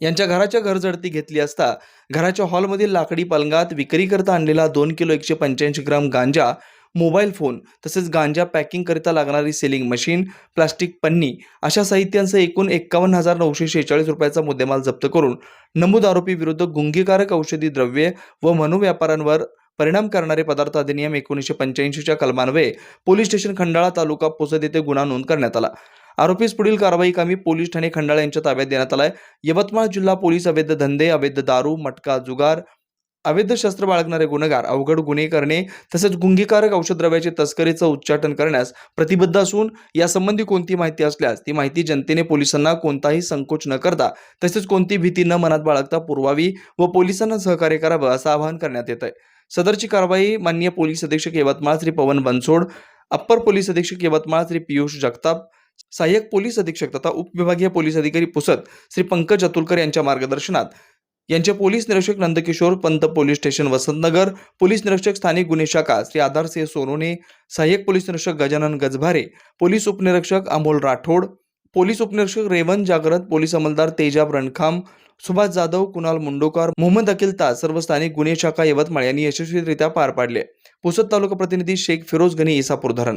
यांच्या घराच्या घरझडती घेतली असता घराच्या हॉलमधील लाकडी पलंगात विक्रीकरता आणलेला दोन किलो एकशे पंच्याऐंशी ग्राम गांजा मोबाईल फोन तसेच गांजा पॅकिंगकरिता लागणारी सेलिंग मशीन प्लास्टिक पन्नी अशा साहित्यांसह एकूण एकावन्न हजार नऊशे शेहेचाळीस रुपयाचा मुद्देमाल जप्त करून नमूद आरोपी विरुद्ध गुंगीकारक औषधी द्रव्ये व मनोव्यापारांवर परिणाम करणारे पदार्थ अधिनियम एकोणीसशे पंच्याऐंशीच्या कलमान्वये पोलीस स्टेशन खंडाळा तालुका पोसद येथे गुन्हा नोंद करण्यात आला. आरोपीस पुढील कारवाई कामी पोलीस ठाणे खंडाळा यांच्या ताब्यात देण्यात आलाय. यवतमाळ जिल्हा पोलीस अवैध धंदे अवैध दारू मटका जुगार अवैध शस्त्र बाळगणारे गुन्हेगार अवघड गुन्हे करणे तसेच गुंगीकारक औषधद्रव्याचे तस्करीचं उच्चाटन करण्यास प्रतिबद्ध असून यासंबंधी कोणती माहिती असल्यास ती माहिती जनतेने पोलिसांना कोणताही संकोच न करता तसेच कोणती भीती न मनात बाळगता पुरवावी व पोलिसांना सहकार्य करावं असं आवाहन करण्यात येत आहे सदरची कारवाई माननीय पोलीस अधीक्षक यवतमाळ श्री पवन बनसोड अप्पर पोलीस अधीक्षक यवतमाळ श्री पियुष जगताप सहाय्यक पोलीस अधीक्षक तथा उपविभागीय पोलीस अधिकारी पुसद श्री पंकज अतुलकर यांच्या मार्गदर्शनात यांचे पोलीस निरीक्षक Nandkishor Pant police station Vasantnagar police निरीक्षक स्थानिक गुन्हे शाखा श्री आधारसिंह सोनोने सहाय्यक पोलीस निरीक्षक गजानन गजभारे पोलीस उपनिरीक्षक अमोल राठोड पोलीस उपनिरीक्षक रेवंत जागरत पोलीस अंमलदार तेजाब रणखाम सुभाष जाधव कुणाल मुंडोकर मोहम्मद अखिल ताज सर्व स्थानिक गुन्हे शाखा यवतमाळ यांनी यशस्वीरित्या पार पाडले. पुसद तालुका प्रतिनिधी शेख फिरोज गनी इसापूर धरण.